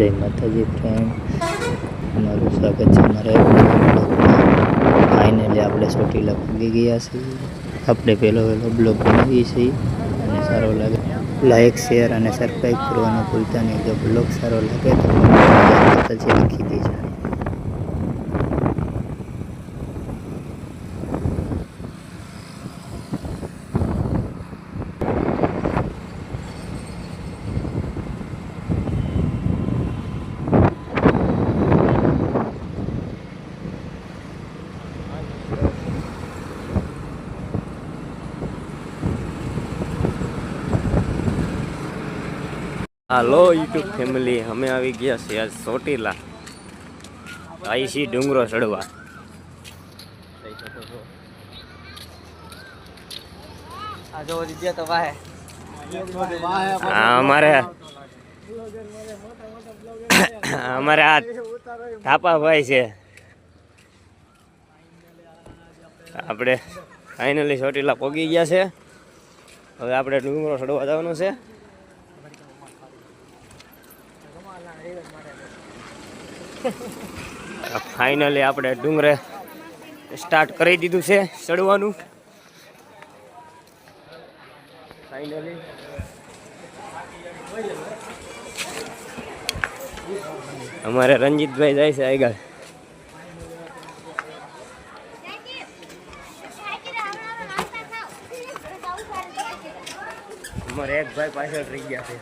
જય માતાજી ફ્રેન્ડ અમારું સ્વાગત છે અમારા ફાઇનલી આપણે ચોટીલા પૂગી ગયા છીએ. આપણે પહેલો પહેલો બ્લોગ બનાવીએ છીએ. અને સારો લાગે લાઇક શેર અને સબસ્ક્રાઈબ કરવાનું ભૂલતા નહીં. જો બ્લોગ સારો લાગે તો માતાજી લખી દેજો. હાલો યુટ્યુબ ફેમિલી અમે આવી ગયા છીએ આજ ચોટીલા. આઈસી ડુંગરો ચડવા. અમારે અમારે આ થાપાભાઈ છે. આપણે ફાઇનલી ચોટીલા પોગી ગયા છે. હવે આપણે ડુંગરો ચડવા જવાનું છે. ફાઇનલી આપણે ડુંગરે સ્ટાર્ટ કરી દીધું છે ચડવાનું. અમારે રંજીતભાઈ જાય છે આગળ. અમારે એક ભાઈ પાછળ રહી ગયા છે.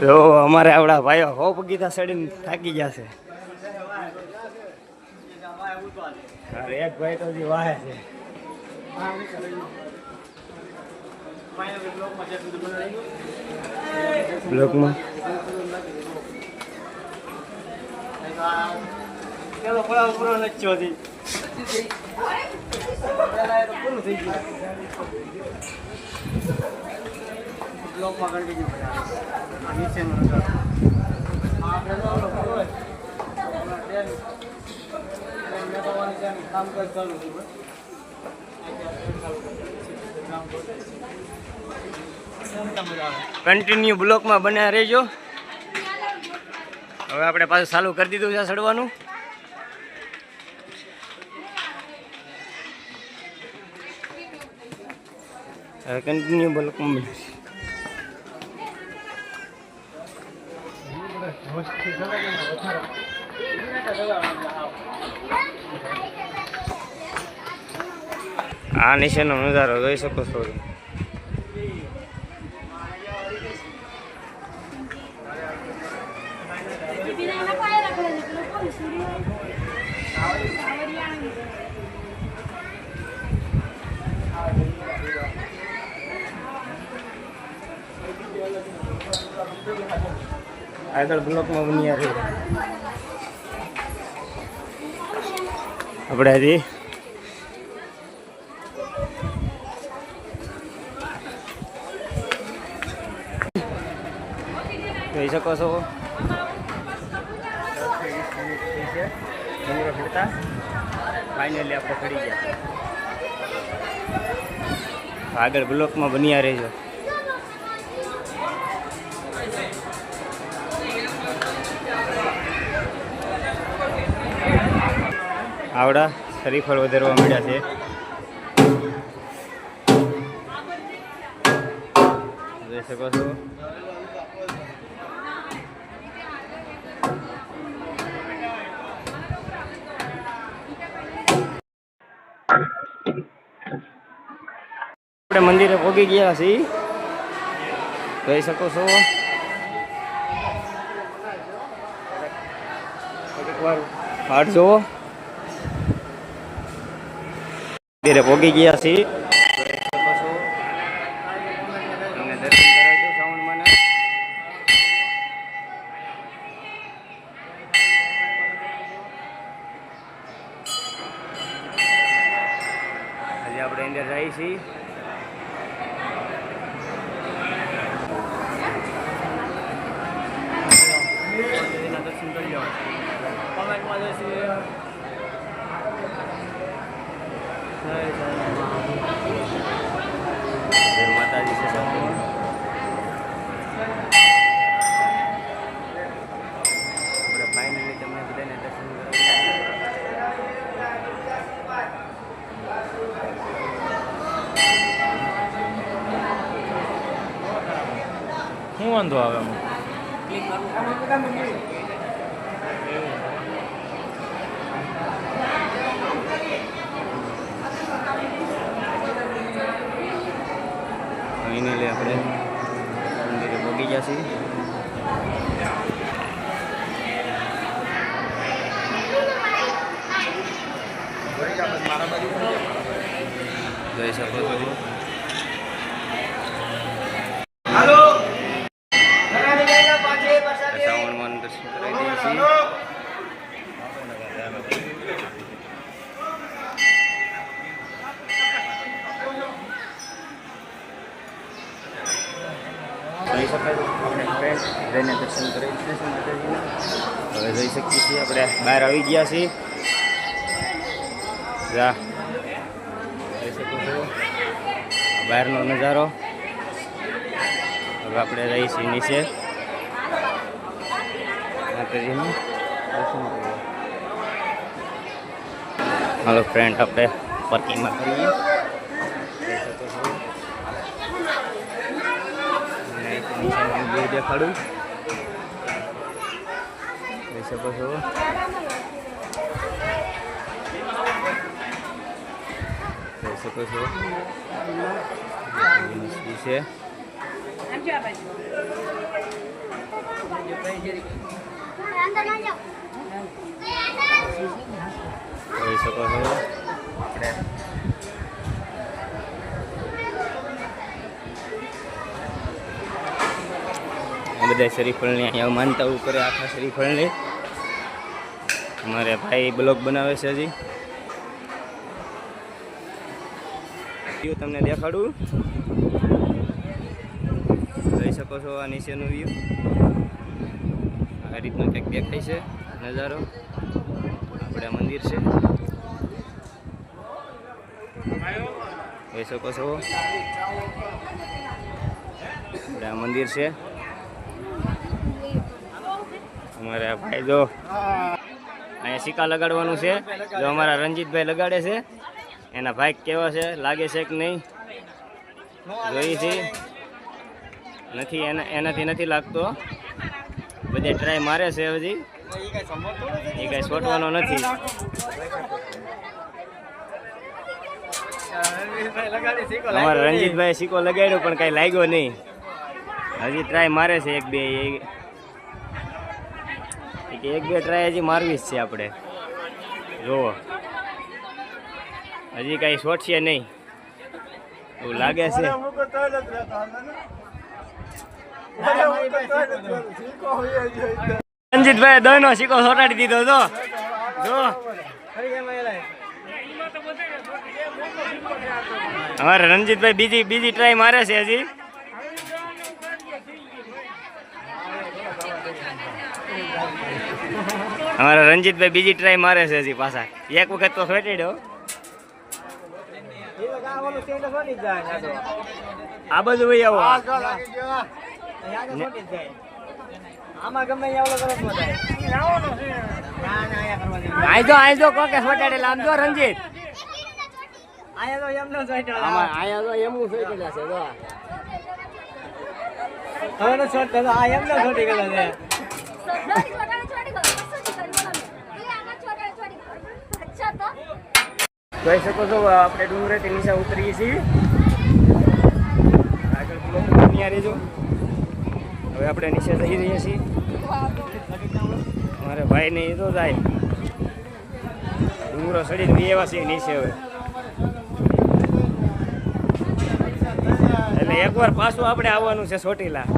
જો અમારે આવડા ભાઈઓ હો પગીતા સડીને થાકી ગયા છે. અરે એક ભાઈ તો હજી વાહે છે. બ્લોકમાં ચલો પૂરા પૂરો હતી કન્ટિન્યુ બ્લોકમાં બન્યા રહેજો. હવે આપણે પાછું ચાલુ કરી દીધું છે ચડવાનું કન્ટિન્યુ બ્લોકમાં બન્યા આ નીચેનો નજારો જોઈ શકો છો આગળ બ્લોકમાં બન્યા છે. આપણે હજી જોઈ શકો છો. ફાઇનલી આપણે ગયા. આગળ બ્લોકમાં બન્યા રહેજો. આવડા શરીફળ વધારવા મળ્યા છે. જોઈ શકો છો. આપણે મંદિરે પહોંચી ગયા છીએ. જોઈ શકો છો. એકવાર હાટ જોવો મંદિરે પહોંચી ગયા છીએ. જોઈ શકો છો છીએ. દર્શન કરાવી દઉં શ્રાવણ મહિના હજી આપણે અંદર જઈએ છીએ કમેન્ટમાં જઈશું જય માતાજી છે સંપૂર્ણ આપણે ફાઇનલી તમને બધાને દર્શન કરાવી શું વાંધો આવે એમાં લે આપણે. મંદિરે પહોંચી ગયા છીએ. જોઈ શકો છો શ્રાવણમાં દર્શન કરાવી દઈએ છીએ જોઈ શકાય છે આપણે ફ્રેન્ડ જઈને દર્શન કરી દઈશું માતાજીના. હવે જઈ શકીએ છીએ, આપણે બહાર આવી ગયા છીએ. જા. બહારનો નજારો. હવે આપણે રહી છીએ નીચે. માતાજીનું દર્શન કરીએ ફ્રેન્ડ આપણે પાર્કિંગમાં કરીએ જોઈ શકો છો અને નીચેનું વ્યૂ દેખાડું જોઈ શકો છો જોઈ શકો છો મસ્તી છે જોઈ શકો છો આપણે બધા શરીફળને અહીંયા માનતા કરે આખા શરીફળને. અમારે ભાઈ બ્લોગ બનાવે છે હજી. વ્યૂ તમને દેખાડું. જોઈ શકો છો આ નીચેનું વ્યૂ આ રીતનું કંઈક દેખાય છે, નજારો. આપણે મંદિર છે. જોઈ શકો છો. આપણે આ મંદિર છે. અમારે ભાઈ જો અહીંયા સિક્કા લગાડવાનું છે. જો અમારા રણજીતભાઈ લગાડે છે. એના ભાઈ કેવા છે, લાગે છે કે નહીં? જોઈ છે. નથી, એના, એનાથી નથી લાગતો. બધે ટ્રાય મારે છે હજી. એ કાંઈ છોટવાનો નથી. અમારા રણજીતભાઈ સિક્કો લગાડ્યો પણ કાંઈ લાગ્યો નહીં. હજી ટ્રાય મારે છે એક બે એક બે ટ્રાય હજી મારવી જ છે આપણે. જુઓ. હજી કાંઈ છોટશે નહીં. એવું લાગે છે. રંજીતભાઈ દોયનો સિક્કો સોટાડી દીધો તો જો. અમારે રંજીતભાઈ બીજી બીજી ટ્રાય મારે છે હજી. અમારા રંજીતભાઈ બીજી ટ્રાય મારે છે હજી પાછા. એક વખત તો ફેટેડ્યો. આ બાજુ ભાઈ આવો. આઈ જો કો કે કોકે સોટાડેલા આમ જો રંજીત. આમાં આયા તો એમનું સોટાડેલા છે જો જોઈ શકો છો, આપણે ડુંગરેથી નીચે ઉતરીએ છીએ. આગળ બન્યા રહેજો હવે આપણે નીચે જઈ રહ્યા છીએ. મારે ભાઈ ને તો જાય. ડુંગરો સડી બી એવા નીચે હવે. એટલે એકવાર પાછું આપણે આવવાનું છે ચોટીલા.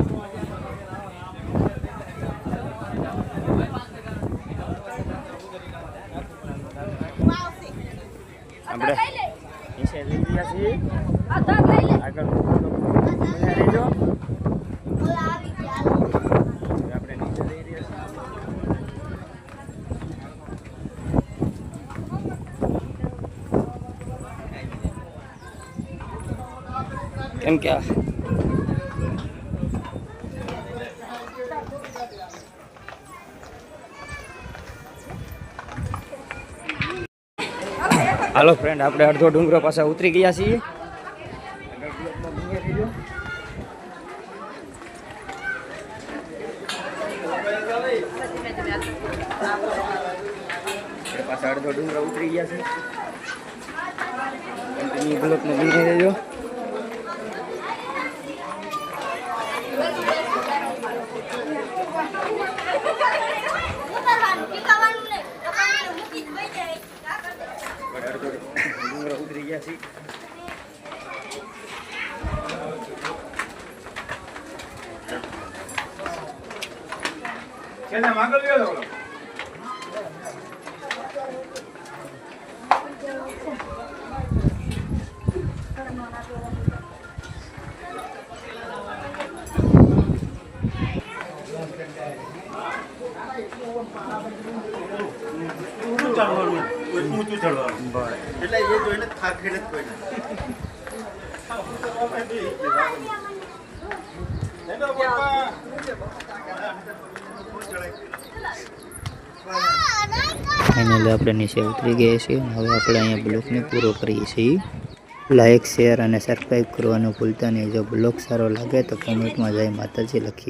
આપણે નીચે લઈ ગયા આગળ આપણે નીચે લઈ રહ્યા છીએ. કેમ કે હાલો ફ્રેન્ડ આપણે અડધો ડુંગરો પાસે ઉતરી ગયા છીએ. પાછા અડધો ડુંગરો ઉતરી ગયા છે બ્લોકને બની રહેજો. 이야지. 얘나 막을려 그럼. 잘 모르면. ચડવાનું ઊંચું ચડવાનું. એટલે એ જોઈને થાક જ કોઈ ફાઇનલી આપણે નીચે ઉતરી ગયા છીએ હવે આપણે અહીંયા બ્લોગને પૂરો કરીએ છીએ. લાઇક શેર અને સબસ્ક્રાઈબ કરવાનું ભૂલતા નહીં. જો બ્લોગ સારો લાગે તો કોમેન્ટમાં જય માતાજી લખી